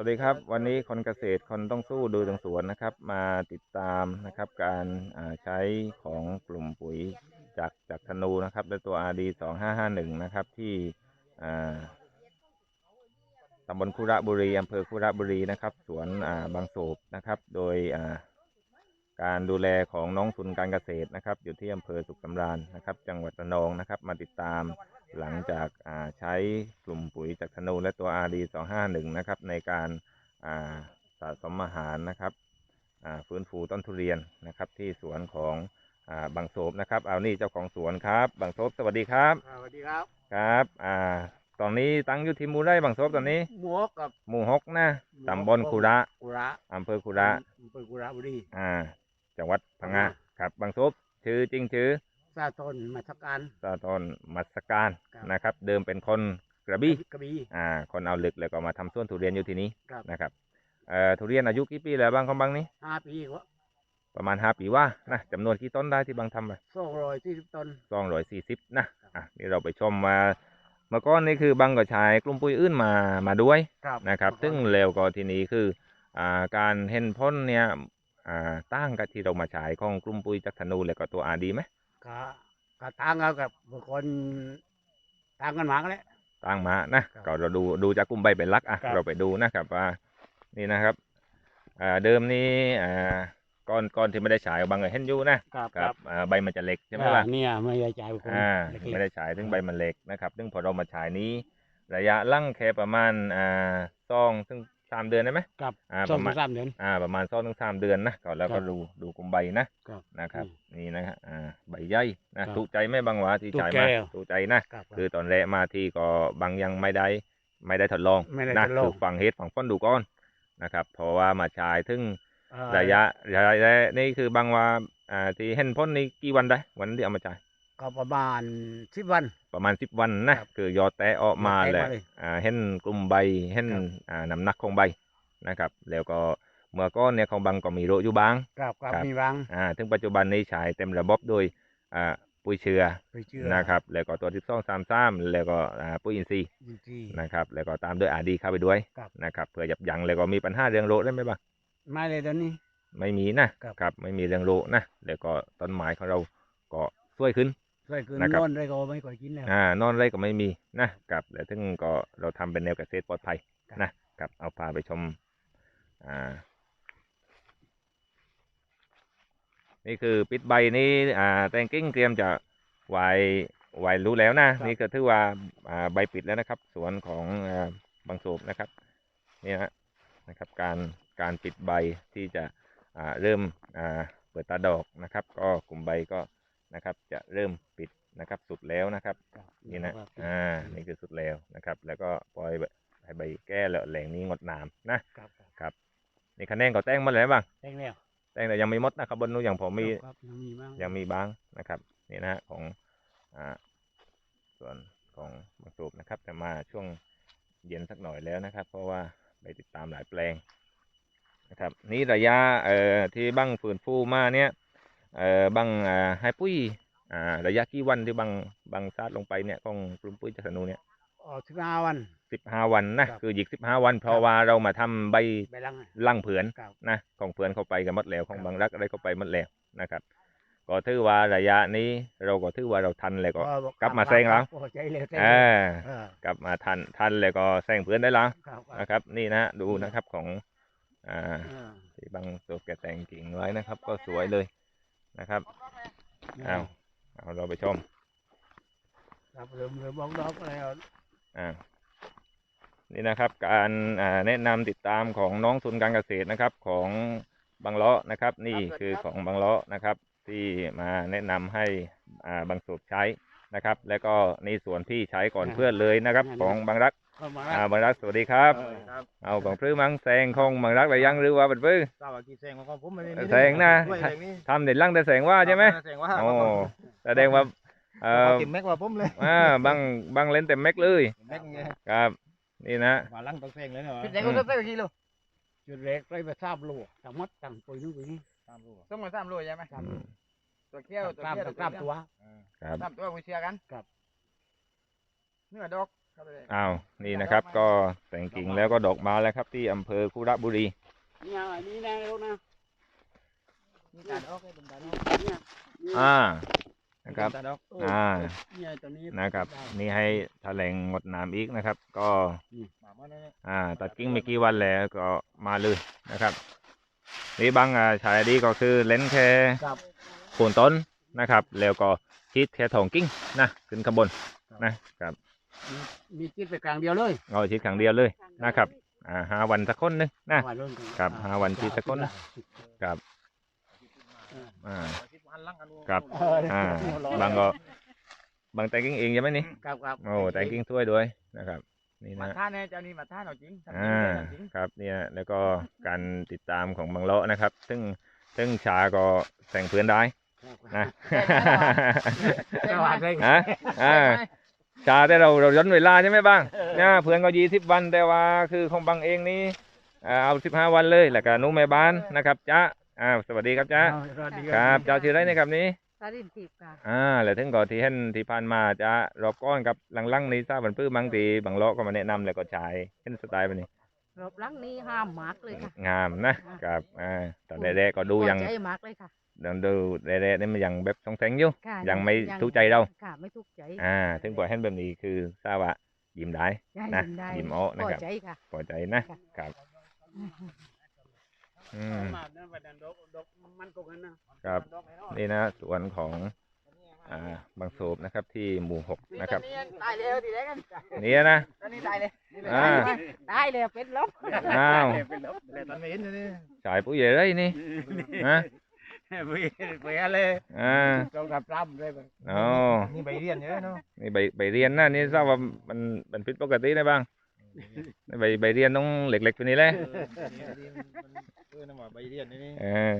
วัสดีครับ วันนี้คนเกษตรคนต้องสู้ดูตรงสวนนะครับ มาติดตามนะครับการใช้ของกลุ่มปุ๋ยจากจากธนูนะครับและตัว RD สองห้าห้าหนึ่งนะครับที่ตำบลคุระบุรีอำเภอคุระบุรีนะครับ สวนบางโศบนะครับ โดย การดูแลของน้องทุนการเกษตรนะครับ อยู่ที่อำเภอสุขสำราญนะครับ จังหวัดระนองนะครับ มาติดตามหลังจากอ่าใช้กลุ่มปุ๋ยจากธนูและตัว RD 251นะครับในการอ่าสะสมอาหารนะครับอ่าฟื้นฟูต้นทุเรียนนะครับ ที่สวนของอ่าบางโศบนะครับ เอานี่เจ้าของสวนครับบางโศบสวัสดีครับสวัสดีครับครับอ่าตอนนี้ตั้งอยู่ที่หมู่ไร่บางโศบตอนนี้หมวกกับหมู่หกนะตำบลคุระกุระอำเภอคุระอำเภอกุระบุรีอ่า จังหวัดพังงาครับบางโศบชื่อจริงชื่อซาตนมาทการสาตอนมัสการครับ นะครับ เดิมเป็นคนกระบี่กระบี่ อ่า คนเอาลึกแล้วก็มาทำสวนทุเรียนอยู่ที่นี้ครับ นะครับเอ่อทุเรียนอายุกี่ปีแล้วบ้างของบางนี้ ห้าปีกว่าประมาณห้าปีว่านะจำนวนกี่ต้นได้ที่บางทำไปสองร้อยสี่สิบต้นสองร้อยสี่สิบนะอะนี่เราไปชมมาเมื่อก่อนนี่คือบางก็ใช้กลุ่มปุ๋ยอื่นมามาด้วย ครับนะครับ ซึ่งเร็วก็ทีนี้คืออ่าการเห็นพ้นเนี่ย อ่าตั้งกับที่เรามาใช้ของกลุ่มปุ๋ยจากธนูแล้วก็ตัวอาดีไหมกะกะต่างกันกับบุคคลต่างกันมากแหล้ว ตั้งมานะครับก็เราดูดูจากกลุ่มใบเป็นหลักอะครับ เราไปดูนะครับว่านี่นะครับอ่าเดิมนี้อ่าก้อนก้อนที่ไม่ได้ฉายบางก็เห็นอยู่นะครับครับอ่าใบมันจะเล็กใช่ไหมล่ะ อ่าเนี่ยไม่ได้จ่ายบุคคลอ่าเล็กไม่ได้ฉายถึงใบมันเล็กนะครับ ซึ่งพอเรามาฉายนี้ ระยะลั่งแค่ประมาณอ่าซองซึ่ง สามเดือนได้ไหมครับอ่าสปองระมาณสามเดือน อ่าประมาณซองถึงสามเดือนนะก่อนแล้วครัก็บดูดูกลุ่มใบนะครับนะครับอืมนี่นะฮะอ่าใบใหญ่นะครับถูกใจไหมบางหวะที่ถูกฉายใจมาอะ ถูกใจนะ ครับ คือตอนแรกมาที่ก็บางยังไม่ได้ไม่ได้ทดลองไม่ได้นะทดลอง คือฟังเฮดฟังฟ้อนดูก่อนนะครับ เพราะว่ามาฉายถึงเอ่อระยะระยะนี่คือบางว่าอ่าที่เห็นพ้นนี่กี่วันได้ วันที่เอามาฉาย ก็ประมาณสิบวัน ประมาณสิบวันนะครับคือยอดแตะออกมายอดแตะแหละมาเลยอ่าเห็นกลุ่มใบเห็นครับอ่าน้ำหนักของใบนะครับ แล้วก็เมื่อก้อนเนี่ยของบางก็มีโรคอยู่บ้างครับครับครับมีบางอ่าถึงปัจจุบันนี้ฉายเต็มระบบโดยอ่าปุ๋ยเชื้อไปเชื่อนะครับ แล้วก็ตัวที่สองสามสามแล้วก็อ่าปุ๋ยอินทรีย์จริงนะครับ แล้วก็ตามด้วยอาดีเข้าไปด้วยครับนะครับเพื่อยับยั้งแล้วก็มีปัญหาเรื่องโรคได้ไหมบ้างๆไม่เลยตอนนี้ ไม่มีนะครับครับไม่มีเรื่องโรคนะแล้วก็ต้นไม้ของเราก็สวยขึ้น ช่วยคืนนะครับ นอนได้ก็ไม่ค่อยกินแล้ว อ่านอนไรก็ไม่มีนะครับแล้วถึงก็เราทำเป็นแนวเกษตรปลอดภัยครับนะครับเอาพาไปชมอ่านี่คือปิดใบนี้อ่าแตงกิ้งเตรียมจะไวไวรู้แล้วนะ นี่ก็ถือว่าอ่าใบปิดแล้วนะครับ สวนของอ่าบางโศบนะครับนี่นะนะครับการการปิดใบที่จะอ่าเริ่มอ่าเปิดตาดอกนะครับ ก็กลุ่มใบก็ นะครับ จะเริ่มปิดนะครับสุดแล้วนะครับ นี่นะอ่านี่คือสุดแล้วนะครับ แล้วก็ปล่อยให้ใบแก้แล้วแหล่งนี้งดน้ำนะครับครับนี่คะแนนก็แต่งหมาแล้วบ้างแจ้งแล้วแต่งแต่ยังไม่หมดนะครับบนนู้นอย่างผมมีครับยังมีบ้างยังมีบ้างนะครับนี่นะฮะของอ่าส่วนของบางสูบนะครับแต่มาช่วงเย็นสักหน่อยแล้วนะครับ เพราะว่าไปติดตามหลายแปลงนะครับ นี่ระยะเอ่อที่บังฝืนฟูมาเนี่ย เอ่อบังอ่าให้ปุ้ยอ่าระยะกี่วันที่บังบังซาดลงไปเนี่ยของกลุ่มปุ้ยจักรนูเนี่ยออกสิบห้าวันสิบห้าวันนะครับคือหยิกสิบห้าวัน เพราะว่าเรามาทำใบไปลังอะลั่งเผือนครับนะของเผือนเข้าไปกันหมดแล้วของครับบางรักอะไรเข้าไปหมดแล้วนะครับก็ถือว่าระยะนี้เราก็ถือว่าเราทันเลยก็ กลับมาแซงแล้วโอ้ใจเร็วแซงอ่าเออกลับมาทันทันเลยก็แซงเผือนได้แล้วครับครับนะครับ นี่นะดูนะครับของ อ่าเออที่บางตัวแกแต่งกิ่งไว้นะครับ ก็สวยเลย นะครับอ้าวเอาเราไปชมครับเริ่มเริ่มบอกดอกแล้วอ่านี่นะครับการอ่าแนะนำติดตามของน้องทุนการเกษตรนะครับของบางเลาะนะครับ นี่คือของบางเลาะนะครับ ที่มาแนะนำให้อ่าบางสูบใช้นะครับ แล้วก็ในส่วนที่ใช้ก่อนเพื่อนเลยนะครับ ของบางรักเข้ามา อ่าบางรักสวัสดีครับเออครับเอาของพื้นมังแซงของบางรักอะไรยังหรือว่าเป็นพื้นทราบว่ากี่แสงของผมมันแสงนะด้วยแสงนี้ทำเด่นลั่งแต่แสงว่าใช่ไหมแสงว่าโอ้แสดงว่าเอ่อกินแม็กว่าผมเลยอ่าบางบางเล่นเต็มแม็กเลยแม็กไงครับนี่นะมาลังต้องแสงเลยเนาะพี่แสงก็ต้องกิโลจุดเล็กเลยไปทราบโลทั้งหมดทั้งปุ๋ยนู่นปุ๋ยนี่สามโลต้องมาสามโลใช่ไหมสามอืโลมตัวเกี้ยวตัวสามเกี้ยวสามตัวครับสามตัวมือเชียร์กันครับเนื้อดอกเข้าไปเลย อ้าวนี่นะครับ ก็แต่งกิ่งแล้วก็ดอกมาแล้วครับ ที่อำเภอคุระบุรีเนี่ยอันนี้นะลูกนะนี่ตาดอกเป็นตาดอกเนี่ยเนี่ยอ่านะครับตาดอกเอออ่าเนี่ยตัวนี้นะครับ นี่ให้แถลงงดน้ำอีกนะครับ ก็หมามันเนี่ยอ่าตัดกิ่งไม่กี่วันแล้วก็มาเลยนะครับนี่บางอ่าชายดีก็คือเล่นแค่ครับโคนต้นนะครับ แล้วก็ชิดแค่ถองกิ่งนะขึ้นข้างบนนะครับ มีจิตไปกลางเดียวเลยเอาชิดขังเดียวเลยนะครับ อ่าห้าวันสักคนหนึงนะว่าเรื่องถึงครับอ่ห้าวันจิตสักคนครับเอออ่าคิดว่าหันหลังกันครับเอออ่า บางก็บางแต่งกิ่งเองใช่ไหมนี่ครับครับโอ้แต่งกิ่งถ้วยด้วยนะครับ นี่มานะ ท่าเนี่ยเจ้านี่มาท่าเอาจริงทำจริงอ่าทำจริงครับเนี่ยแล้วก็การติดตามของบางเลาะนะครับ ซึ่งซึ่งชาก็แต่งเพื่อนได้นะสวัสดีฮะอ่า ชาแต่เราเราย้อนเวลาใช่ไหมบ้างเนี่ยเพื่อนก็ยี่สิบวันแต่ว่าคือของบางเองนี่อ่าเอาสิบห้าวันเลยแล้วก็หนุ่มแม่บ้านนะครับจ้าอ่าสวัสดีครับจ้าสวัสดีครับเจ้าชื่ออะไรเนะครับนี้สารินทิพย์ค่ะอ่าแล้วถึงก่อนที่เห็นที่ผ่านมาจะรอบก้อนกับหลังๆนี้ทราบบันพื้บางทีบางเลาะก็มาแนะนำแล้วก็ฉายเห็นสไตล์แบบนี้รอบหลังนี้ห้ามมากเลยค่ะงามนะครับอ่าตอนแรกๆก็ดูยังพอใจมากเลยค่ะ ดูดูแรกๆนี่มันยังแบบสองแสงอยู่ค่ะยังไม่ถูกใจเราค่ะ ไม่ถูกใจอ่า ถึงพอเห็นแบบนี้คือทราบว่ายิ้มได้ได้นะยินได้ยิ้มเอานะพอครับใจค่ะ พอใจนะครับอืมมาเนี่ยไปดันดอกดอกมันก็กันนะครับ นี่นะสวนของ อ่าบางโศบนะครับ ที่หมู่หกนะครับตายแล้วทีแรกกันนี่นะ ตอนนี้ตายเลยอ่าได้เลยเป็นลบอ้าว แต่ตอนไม่เห็นเลยสายผู้ใหญ่เลยนี่นะ ไปไปอะไรอ่าต้องรับรับเลยไปอ๋อนี่ใบเรียนเยอะเนาะนี่ใบใบเรียนนะนี่ทราบว่ามันมันผิดปกติได้บ้างนี่ใบใบเรียนต้องเล็กๆตัวนี้แหละเออนั่นว่าใบเรียนนี่นี่เออ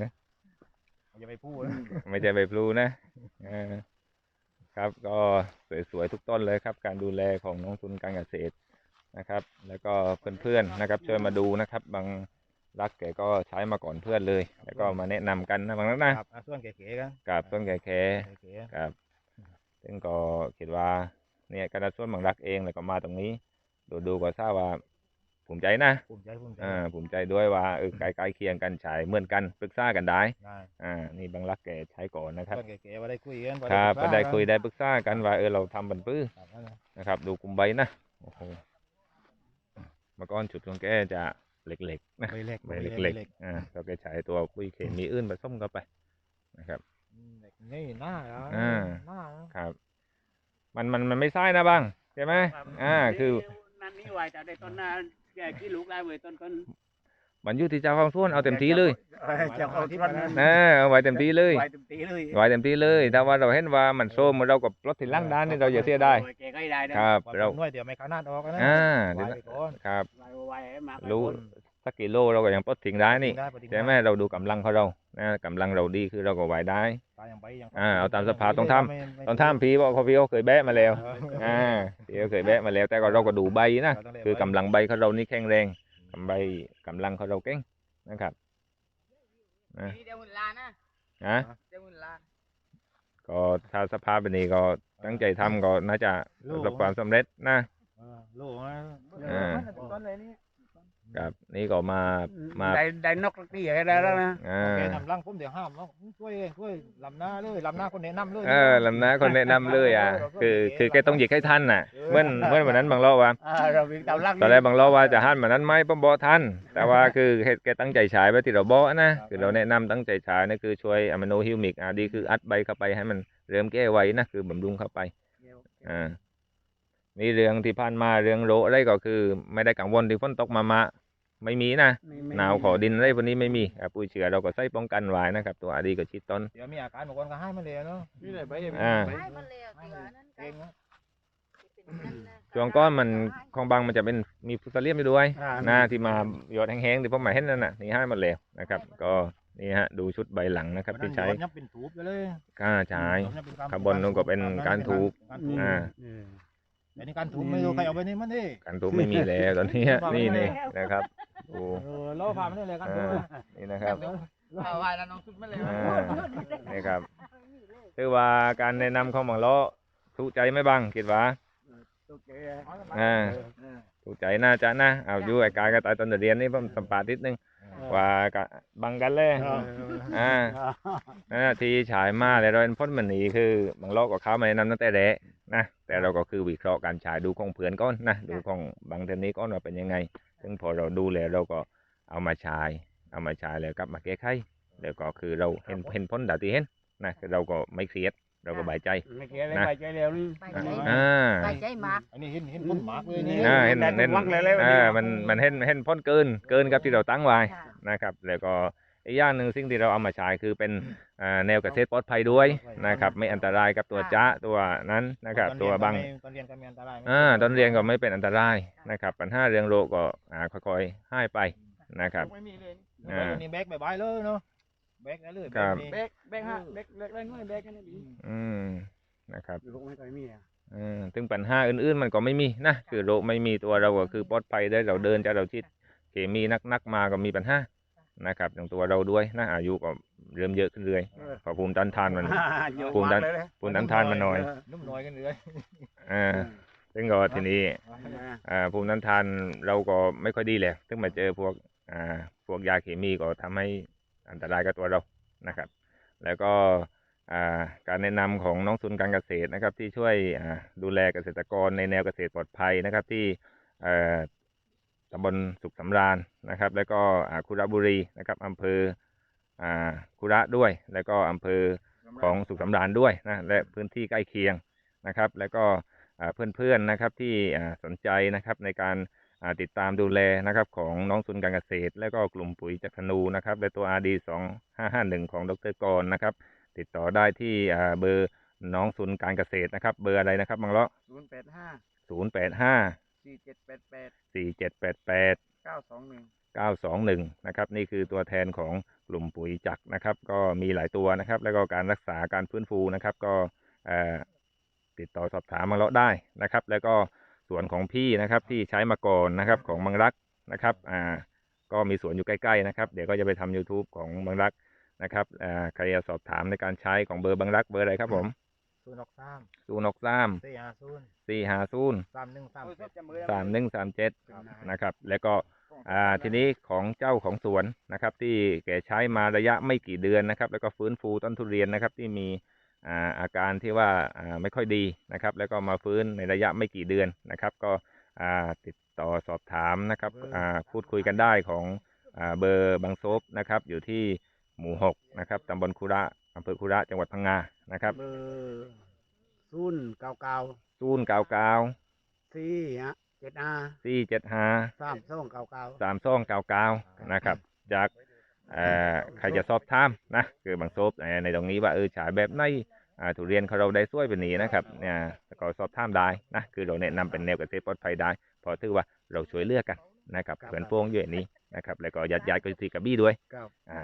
อย่าไปพูดนะไม่ใช่ใบพลูนะเออครับก็สวยๆทุกต้นเลยครับ การดูแลของน้องทุนการเกษตรนะครับ แล้วก็เพื่อนๆนะครับ ช่วยมาดูนะครับ บาง รักแกก็ใช้มาก่อนเพื่อนเลย แล้วก็มาแนะนำกันนะบางนักนะครับอะส่วนเก๋ๆกันกับต้นแก่แคเก๋ครับซึ่งก็คิดว่าเนี่ยการส่วนบางรักเองแล้วก็มาตรงนี้ ดูดูๆก็ทราบว่าภูมิใจนะๆภูมิใจภูมิใจอ่าภูมิใจด้วยว่าเออใกล้ๆเคียงกันใช้เหมือนกันปรึกษากันได้ได้อ่านี่บางรักแกใช้ก่อนนะครับ ส่วนเก๋ๆว่าได้คุยกันครับปรึก็กษาได้คุยกันได้ปรึกษากันว่าเออเราทำบันพื้ครับนั่นน่ะนะครับดูกลุ่มใบนะโอ้โหเมื่อก่อนจุดของแกจะ เล็กๆนะใบเล็กใบเล็กๆอ่าเราแกใช้ตัวคุยเคมีอื่นผสมเข้าไปนะครับอืมเล็กนี่หน้าเหรออ่าหน้าครับ มันมันมันไม่ใช่นะบ้างใช่ไหมอ่าคือนั่นนี่ไหวแต่ได้ต้นนั้นแกกี่ลูกได้เว้ยต้นต้น มันอยู่ที่เจ้าของส่วนเอาเต็มที่เลยจะเอาที่มันนะเอาไว้เต็มที่เลยไหวเต็มที่เลยไว้เต็มที่เลยถ้าว่าเราเห็นว่ามันโซมเรากับรถที่ล่างด้านนี่เราอย่าเสียได้แกก็ได้นะครับว่าเราผมหน่วยเดี๋ยวไม่ขนาดออกนะอ่าไว้ไปก่อนครับไหวไหวมารู้สักกิโลเราก็ยังปลดทิ้งได้นี่ได้พอดีใช่ไหมเราดูกำลังเขาเรานะกำลังเราดีคือเราก็ไหวได้ตายยังไปยังอ่าเอาตามสภาพต้องทำไม่ไม่ตอนท่ามพีบอกเขาพี่เขาเคยแบะมาแล้วเอออ่าพี่เขาเคยแบะมาแล้ว แต่ก็เราก็ดูใบนะเราต้งเรียนคือกำลังใบเขาเรานี่แข็งแรงกำ ใบกำลังเขาเราเก่งนะครับนี่เดี๋ยวหุ่นลานนะนะเดี๋ยวหุ่นลานก็ถ้าสภาพแบบนี้ก็ตั้งใจทำก็น่าจะประสบความสำเร็จนะเออโล่นะอ่าต้นเลยนี่ ครับนี่ก็มามาได้ได้นกสักทีอะไรได้แล้วนะอ่าแกนำร่างผมเดี๋ยวห้ามเนาะช่วยช่วยลำหน้าเลยลำหน้าคนแนะนำเลยเออลำนะคนแนะนำเลยอะคือคือแกต้องหยิกให้ท่านน่ะเมื่อเมื่อวันนั้นบางรอบว่าอ่าเราวิ่งตามลังตอนแรกบางรอบว่าจะหันมานั้นไหมป้อมบอท่าน แต่ว่าคือเฮ็ดแกตั้งใจฉายไว้ที่เราบอกนะคือเราแนะนำตั้งใจฉายนี่คือช่วยอะมิโนฮิวมิกอะดีคืออัดใบเข้าไปให้มันเริ่มแก้ไวนะคือบำรุงเข้าไปอ่านี่เรื่องที่ผ่านมาเรื่องโรอะไรก็คือ ไม่ได้กังวลที่ฝนตกมามา ไม่มีนะหนาวขอดินอะไรพวกนี้ไม่มีอะปุ๋ยเชื้อเราก็ใส่ป้องกันไว้นะครับ ตัวอาดีก็ชิดต้นเดี๋ยวมีอาการบางคนก็ให้มาเลยเนาะนี่เลยไปอ่าได้มาแล้วเตือนั้นเก่งนะช่วงก้อนมันของบางมันจะเป็นมีฟุตซาเลียมอยู่ด้วยอ่าหน้าที่มาหยอดแห้งๆที่ผมหมายเห็นนั่นน่ะนี่ให้หมดแล้วนะครับ ก็นี่ฮะดูชุดใบหลังนะครับที่ใช้ยับเป็นถูบไปเลยก้าใช้ข้างบนนู่นก็เป็นการถูบการถูบอ่าแต่นี่การถูบไม่รู้ใครเอาไปนี่มันดิการถูไม่มีแล้วตอนนี้ฮะนี่นี่นะครับ โอ้เออเราพามันนี่เลยการถูบนี่นะครับเอาไว้แล้วน้องชุดมาเลยอ่านี่ครับคือว่าการแนะนำของบางล้อถูกใจไหมบ้างคิดว่าถูกใจอ่าเออถูกใจน่าจะนะเอาอยู่ไอ้กายกับตายตอนเรียนนี่ผมสัมภาษณ์นิดนึงว่ากะบังกันเลยเอออ่านั่นนะที่ฉายมาแล้วเราเป็นพ้นมันหนีคือบางโลกกับเขามาแนะนำตั้งแต่แรกนะแต่เราก็คือวิเคราะห์การฉายดูของเพื่อนก่อนนะดูของบางเทนนี้ก่อนว่าเป็นยังไง ซึ่งพอเราดูแล้วเราก็เอามาฉายเอามาฉายแล้วกลับมาแก้ไขแล้วก็คือเราเห็นเห็นพ้นดาที่เห็นนะคือเราก็ไม่เครียดเราก็บายใจไม่เกี่ยวเลยไปใจเร็วนี่ไปใจอ่าไปใจมากอันนี้เห็นเห็นต้นหมากเลยนี่อ่าเห็นแต่เห็นวักเลยเลยวันนี้อ่ามันมันเห็นเห็นพ้นเกินเกินกับที่เราตั้งไว้ค่ะนะครับ แล้วก็ อีกอย่างหนึ่งสิ่งที่เราเอามาฉายคือเป็นอ่าแนวเกษตรปลอดภัยด้วยนะครับ ไม่อันตรายกับตัวจ้าตัวนั้นนะครับตัวบังตอนเรียนก็มีอันตรายไหมอ่าตอนเรียนก็ไม่เป็นอันตรายนะครับ ปัญหาเรื่องโรคก็อ่าค่อยๆให้ไปนะครับไม่มีเลยอ่าวันนี้แบกบายๆเลยเนาะแบกได้เลยครับแบกแบกแบกฮะแบกแบกได้น้อยแบกกันนี่อืมนะครับอยู่ลงไม่ค่อยมีอะอืมถึงปัญหาอื่นๆมันก็ไม่มีนะคือโรคไม่มีตัวเราก็คือปลอดภัยได้เราเดินจากเราชิดเคมีนักๆมาก็มีปัญหา นะครับอย่างตัวเราด้วยนะอายุก็เริ่มเยอะขึ้นเรื่อยเพอภูมิต้านทานมันภูมิต้านภูมิต้านทานมันน้อยนุ่มน้อยกันเลยอ่าซึ่งก็ทีนี้อ่าภูมิต้านทานเราก็ไม่ค่อยดีเลยซึ่งมาเจอพวกอ่าพวกยาเคมีก็ทำให้อันตรายกับตัวเรานะครับ แล้วก็อ่าการแนะนำของน้องศูนย์การเกษตรนะครับ ที่ช่วยอ่าดูแลเกษตรกรในแนวเกษตรปลอดภัยนะครับที่เอ่อ ตำบลสุขสำราญนะครับ แล้วก็คุระบุรีนะครับอำเภอคุระด้วย แล้วก็อำเภอของสุขสำราญด้วยนะและพื้นที่ใกล้เคียงนะครับ แล้วก็เพื่อนๆนะครับที่สนใจนะครับในการติดตามดูแลนะครับของน้องทุนการเกษตร และก็กลุ่มปุ๋ยจักรธนูนะครับและตัว RD 2551 ของดรกรนะครับ ติดต่อได้ที่เบอร์น้องทุนการเกษตรนะครับ เบอร์อะไรนะครับบังเลาะ085 085 จ็ดแปดแปดสี่เจ็ดแปดแปดเก้าสองหนึ่งเก้าสองหนึ่งนะครับนี่คือตัวแทนของกลุ่มปุ๋ยจักรนะครับ ก็มีหลายตัวนะครับ แล้วก็การรักษาการฟื้นฟูนะครับ ก็เอ่อติดต่อสอบถามมาเลาะได้นะครับ แล้วก็ส่วนของพี่นะครับที่ใช้มาก่อนนะครับของบางรักนะครับอ่าก็มีสวนอยู่ใกล้ๆนะครับเดี๋ยวก็จะไปทำ YouTube ของบางรักนะครับอ่าใครจะสอบถามในการใช้ของเบอร์บางรักเบอร์อะไรครับผม ศูนย์หกสามศูนย์หกสามสี่ห้าศูนย์สี่ห้าศูนย์สามหนึ่งสามเจ็ดสามหนึ่งสามเจ็ดนะครับ แล้วก็อ่าทีนี้ของเจ้าของสวนนะครับ ที่แกใช้มาระยะไม่กี่เดือนนะครับ แล้วก็ฟื้นฟูต้นทุเรียนนะครับ ที่มีอ่าอาการที่ว่าอ่าไม่ค่อยดีนะครับ แล้วก็มาฟื้นในระยะไม่กี่เดือนนะครับ ก็อ่าติดต่อสอบถามนะครับอ่าพูดคุยกันได้ของอ่าเบอร์บางโซบนะครับ อยู่ที่หมู่หกนะครับตำบลคุระอำเภอคุระจังหวัดพังงา นะครับเบอร์ศูนย์เก้าเก้าศูนย์เก้าเก้าสี่ฮะเจ็ดห้าสี่เจ็ดห้าสามสองเก้าเก้าสามซ่องเก้าเก้านะครับ จากเอ่อใครจะสอบถามนะคือบางโซบเอ่อในตรงนี้ว่าเออฉายแบบไหนอ่าทุเรียนของเราได้สวยเป็นนี้นะครับเนี่ยก็สอบถามได้นะคือเราแนะนำเป็นแนวเกษตรปลอดภัยได้เพอถือว่าเราช่วยเหลือกกันนะครับเพื่อนโป้งอยู่อย่างนี้นะครับ แล้วก็ญาติญาติๆก็อยู่ที่กระบี่ด้วยครับอ่า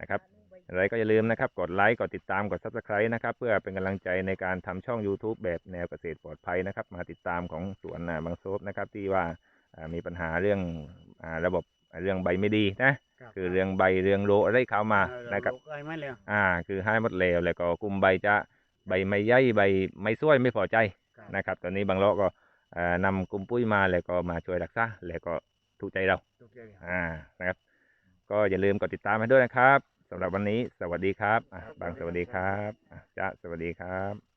นะครับ อะไรก็อย่าลืมนะครับ กดไลค์ กดติดตาม กด subscribe นะครับ เพื่อเป็นกำลังใจในการทำช่อง YouTube แบบแนวเกษตรปลอดภัยนะครับ มาติดตามของสวนอ่าบางโซบนะครับ ที่ว่าอ่ามีปัญหาเรื่องอ่าระบบอ่าเรื่องใบไม่ดีนะ คือเรื่องใบเรื่องโรอะไรเข้ามาเออนะครับลูกเคยไหมเลยอ่า คือให้หมดเลวแล้วก็กลุ่มใบจะใบไม่ใหญ่ใบไม่สวยไม่พอใจครับนะครับ ตอนนี้บางโลกก็อ่านำกลุ่มปุ้ยมาแล้วก็มาช่วยรักษาแล้วก็ถูกใจเราถูกใจอ่านะครับ ก็อย่าลืมกดติดตามให้ด้วยนะครับ สำหรับวันนี้สวัสดีครับอะบางสวัสดีครับอะจ๊ะสวัสดีครับ